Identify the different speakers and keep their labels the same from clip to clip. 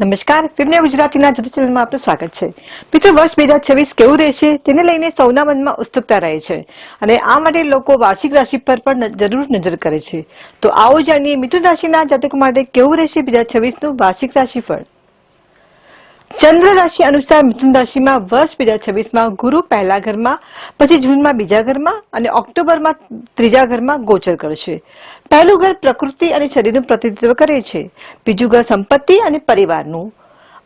Speaker 1: નમસ્કાર ફિરને ગુજરાતીના જુદી ચેનલમાં આપનું સ્વાગત છે. મિત્રો, વર્ષ બે હજાર છવ્વીસ કેવું રહેશે તેને લઈને સૌના મનમાં ઉત્સુકતા રહે છે અને આ માટે લોકો વાર્ષિક રાશિ પર પણ જરૂર નજર કરે છે. તો આવો જાણીએ મિથુન રાશિના જાતકો માટે કેવું રહેશે બે હજાર છવ્વીસનું વાર્ષિક રાશિફળ ચંદ્ર રાશિ અનુસાર મિથુન રાશિમાં વર્ષ બે હજાર છવ્વીસમાં ગુરુ પહેલા ઘરમાં, પછી જૂનમાં બીજા ઘરમાં અને ઓક્ટોબરમાં ત્રીજા ઘરમાં ગોચર કરશે. પહેલું ઘર પ્રકૃતિ અને શરીરનું પ્રતિનિધિત્વ કરે છે. બીજું ઘર સંપત્તિ અને પરિવારનું.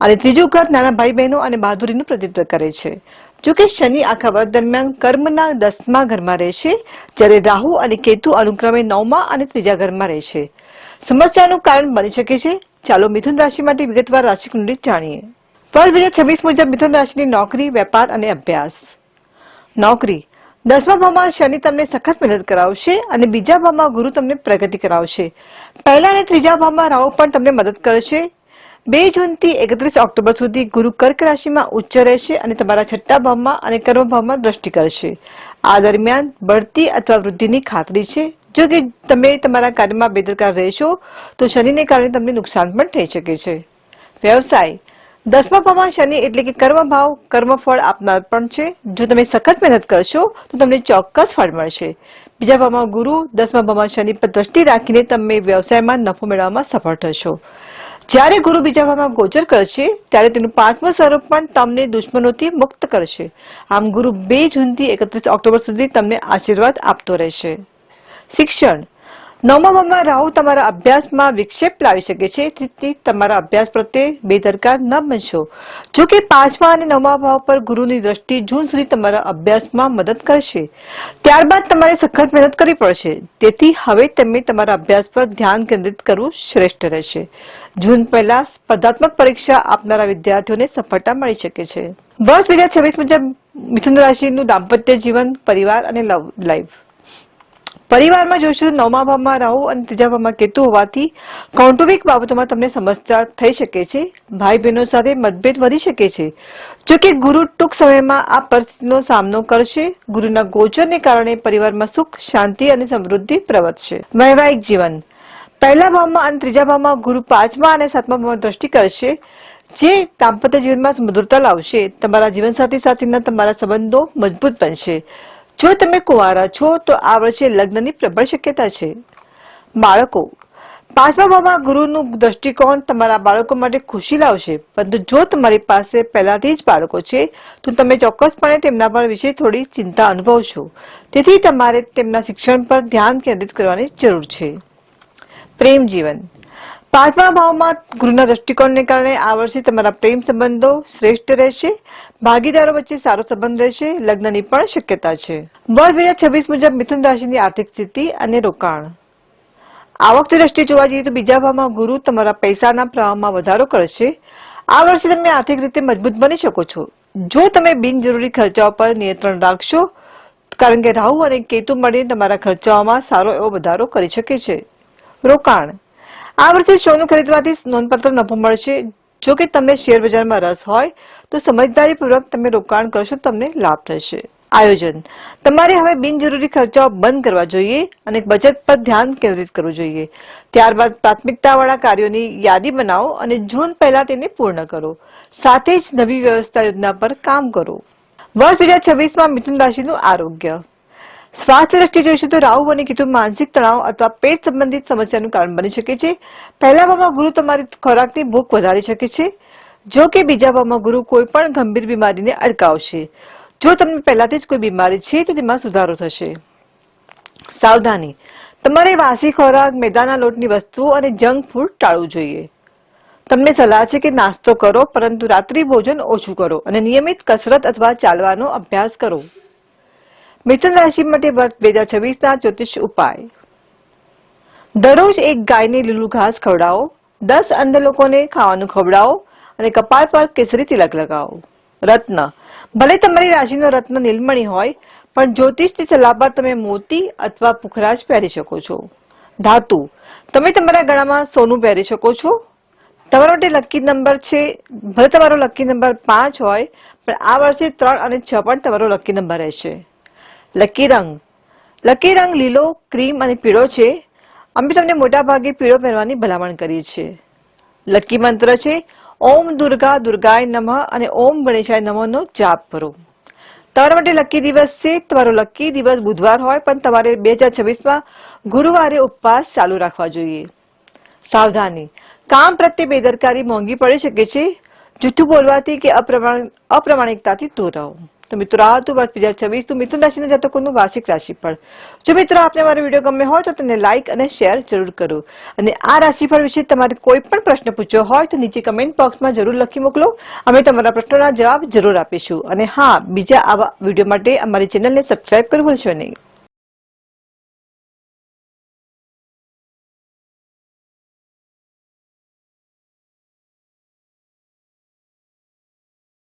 Speaker 1: અને ત્રીજું ઘર નાના ભાઈ બહેનો અને બહાદુરીનું પ્રતિનિધિત્વ કરે છે. જો કે શનિ આખા વર્ષ દરમિયાન કર્મના દસમા ઘરમાં રહેશે, જ્યારે રાહુ અને કેતુ અનુક્રમે નવમા અને ત્રીજા ઘરમાં રહેશે. સમસ્યાનું કારણ બની શકે છે. ચાલો મિથુન રાશિ માટે વિગતવાર રાશિ કુંડળી જાણીએ. વર્ષ બે હજાર છવ્વીસ મુજબ મિથુન રાશિની નોકરી, વેપાર અને અભ્યાસ. નોકરી. દસમા ભાવમાં શનિ તમને સખત મહેનત કરાવશે અને બીજા ભાવમાં ગુરુ તમને પ્રગતિ કરાવશે. પહેલા અને ત્રીજા ભાવમાં રાહુ પણ તમને મદદ કરશે. બે જૂનથી એકત્રીસ ઓક્ટોબર સુધી ગુરુ કર્ક રાશિમાં ઉચ્ચ રહેશે અને તમારા છઠ્ઠા ભાવમાં અને કર્મ ભાવમાં દ્રષ્ટિ કરશે. આ દરમિયાન બઢતી અથવા વૃદ્ધિની ખાતરી છે. જો કે તમે તમારા કાર્યમાં બેદરકાર રહેશો, તો શનિને કારણે તમને નુકસાન પણ થઈ શકે છે. વ્યવસાય. દસમા ભાવમાં શનિ એટલે કે કર્મ ભાવ, કર્મફળ આપનાર પણ છે. જો તમે સખત મહેનત કરશો, તો તમને ચોક્કસ ફળ મળશે. બીજા ભાવમાં ગુરુ, દસમા ભાવમાં શનિ પર દ્રષ્ટિ રાખીને તમે વ્યવસાયમાં નફો મેળવવામાં સફળ થશો. જ્યારે ગુરુ બીજા ભાવમાં ગોચર કરશે, ત્યારે તેનું પાંચમું સ્વરૂપ પણ તમને દુશ્મનોથી મુક્ત કરશે. આમ ગુરુ બે જૂનથી એકત્રીસ ઓક્ટોબર સુધી તમને આશીર્વાદ આપતો રહેશે. શિક્ષણ. નવમા ભાવમાં રાહુ તમારા અભ્યાસમાં વિક્ષેપ લાવી શકે છે, તેથી તમારા અભ્યાસ પ્રત્યે બેદરકાર ન બનશો. જો કે પાંચમા અને નવમા ભાવ પર ગુરુની દ્રષ્ટિ જૂન સુધી તમારા અભ્યાસમાં મદદ કરશે. ત્યારબાદ તમારે સખત મહેનત કરવી પડશે. તેથી હવે તમે તમારા અભ્યાસ પર ધ્યાન કેન્દ્રિત કરવું શ્રેષ્ઠ રહેશે. જૂન પહેલા સ્પર્ધાત્મક પરીક્ષા આપનારા વિદ્યાર્થીઓને સફળતા મળી શકે છે. વર્ષ બે હજાર છવ્વીસ મુજબ મિથુન રાશિનું દાંપત્ય જીવન, પરિવાર અને લવ લાઈફ પરિવારમાં જોઈશું તો નવમા ભાવમાં રાહુ અને ત્રીજા ભાવમાં કેતુ હોવાથી કૌટુંબિક બાબતોમાં તમને સમસ્યા થઈ શકે છે. ભાઈ બહેનો સાથે મતભેદ વધી શકે છે. જો કે ગુરુ ટૂંક સમયમાં આ પરિસ્થિતિનો સામનો કરશે. ગુરુના ગોચરને કારણે પરિવારમાં સુખ, શાંતિ અને સમૃદ્ધિ પ્રવર્તશે. વૈવાહિક જીવન. પહેલા ભાવમાં અને ત્રીજા ભાવમાં ગુરુ પાંચમા અને સાતમા ભાવમાં દ્રષ્ટિ કરશે. જે દાંપત્ય જીવનમાં મધુરતા લાવશે, તમારા જીવનસાથી સાથેના તમારા સંબંધો મજબૂત બનશે. જો તમે કુંવારા છો, તો આ વર્ષે લગ્નની પ્રબળ શક્યતા છે. બાળકો, પાંચમા ભાવમાં ગુરુનું દ્રષ્ટિકોણ તમારા બાળકો માટે ખુશી લાવશે. પરંતુ જો તમારી પાસે પહેલાથી જ બાળકો છે, તો તમે ચોક્કસપણે તેમના પર વિશે થોડી ચિંતા અનુભવશો. તેથી તમારે તેમના શિક્ષણ પર ધ્યાન કેન્દ્રિત કરવાની જરૂર છે. પ્રેમ જીવન. પાંચમા ભાવમાં ગુરુના દ્રષ્ટિકોણને કારણે આ વર્ષે તમારા પ્રેમ સંબંધો શ્રેષ્ઠ રહેશે, ભાગીદારો વચ્ચે સારો સંબંધ રહેશે, લગ્નની પણ શક્યતા છે. વર્ષ બે હજાર છવ્વીસ મુજબ મિથુન રાશિની આર્થિક સ્થિતિ અને રોકાણ. આવકની દ્રષ્ટિએ જોવા જઈએ તો બીજા ભાવમાં ગુરુ તમારા પૈસાના પ્રવાહમાં વધારો કરશે. આ વર્ષે તમે આર્થિક રીતે મજબૂત બની શકો છો. જો તમે બિનજરૂરી ખર્ચાઓ પર નિયંત્રણ રાખશો, કારણ કે રાહુ અને કેતુ મળીને તમારા ખર્ચાઓમાં સારો એવો વધારો કરી શકે છે. રોકાણ. આ વર્ષે સોનું ખરીદવાથી નોંધપાત્ર નફો મળશે. જો કે તમને શેર બજારમાં રસ હોય, તો સમજદારીપૂર્વક તમે રોકાણ કરશો, તમને લાભ થશે. આયોજન. તમારે હવે બિનજરૂરી ખર્ચાઓ બંધ કરવા જોઈએ અને બચત પર ધ્યાન કેન્દ્રિત કરવું જોઈએ. ત્યારબાદ પ્રાથમિકતાવાળા કાર્યોની યાદી બનાવો અને જૂન પહેલા તેને પૂર્ણ કરો. સાથે જ નવી વ્યવસ્થા યોજના પર કામ કરો. વર્ષ બે હજાર છવ્વીસમાં મિથુન રાશિનું આરોગ્ય. સ્વાસ્થ્ય દ્રષ્ટિએ જોઈશું તો રાહુ અને કીધું માનસિક તણાવ અથવા પેટ સંબંધિત સમસ્યાનું કારણ બની શકે છે. પહેલા ભાવમાં ગુરુ તમારી ખોરાકની ભૂખ વધારી શકે છે. જો કે બીજા ભાવમાં ગુરુ કોઈ પણ ગંભીર બીમારીને અટકાવશે જો તમને પહેલાથી જ કોઈ બીમારી છે, તો તેમાં સુધારો થશે. સાવધાની. તમારે વાસી ખોરાક, મેદાના લોટની વસ્તુઓ અને જંક ફૂડ ટાળવું જોઈએ. તમને સલાહ છે કે નાસ્તો કરો, પરંતુ રાત્રિ ભોજન ઓછું કરો અને નિયમિત કસરત અથવા ચાલવાનો અભ્યાસ કરો. મિથુન રાશિ માટે વર્ષ બે હજાર છવ્વીસના જ્યોતિષ ઉપાય. દરરોજ એક ગાયને લીલું ઘાસ ખવડાવો, દસ અંધ લોકોને ખાવાનું ખવડાવો અને કપાળ પર કેસરી તિલક લગાવો. રત્ન. ભલે તમારી રાશિનો રત્ન નીલમણી હોય, પણ જ્યોતિષની સલાહ પર તમે મોતી અથવા પુખરાજ પહેરી શકો છો. ધાતુ. તમે તમારા ગળામાં સોનું પહેરી શકો છો. તમારા માટે લકી નંબર છે, ભલે તમારો લકી નંબર પાંચ હોય, પણ આ વર્ષે ત્રણ અને છ પણ તમારો લકી નંબર રહેશે. લકી રંગ લકી રંગ લીલો, ક્રીમ અને પીળો છે. અમે તમને મોટા ભાગે પીળો પહેરવાની ભલામણ કરીએ છીએ. લકી મંત્ર છે, ઓમ દુર્ગા દુર્ગાય નમઃ અને ઓમ ગણેશાય નમઃનો જાપ કરો. તમારા માટે લકી દિવસ છે, તમારો લકી દિવસ બુધવાર હોય, પણ તમારે બે હજાર છવ્વીસમાં ગુરુવારે ઉપવાસ ચાલુ રાખવા જોઈએ. સાવધાની. કામ પ્રત્યે બેદરકારી મોંઘી પડી શકે છે. જૂઠું બોલવાથી કે અપ્રમાણ, અપ્રમાણિકતાથી દૂર રહો. તો મિત્રો, આ હતું વર્ષ બે હજાર છવ્વીસ. તો મિથુન રાશિના જાતકોનું વાર્ષિક રાશિફળ. જો મિત્રો, આપને મારો વીડિયો ગમે હોય, તો તેને લાઇક અને શેર જરૂર કરો. અને આ રાશિફળ વિશે તમારે કોઈ પણ પ્રશ્ન પૂછ્યો હોય, તો નીચે કમેન્ટ બોક્સમાં જરૂર લખી મોકલો. અમે તમારા પ્રશ્નોના જવાબ જરૂર આપીશું. અને હા, બીજા આવા વીડિયો માટે અમારી ચેનલને સબસ્ક્રાઇબ કરવું ભૂલશો નહીં.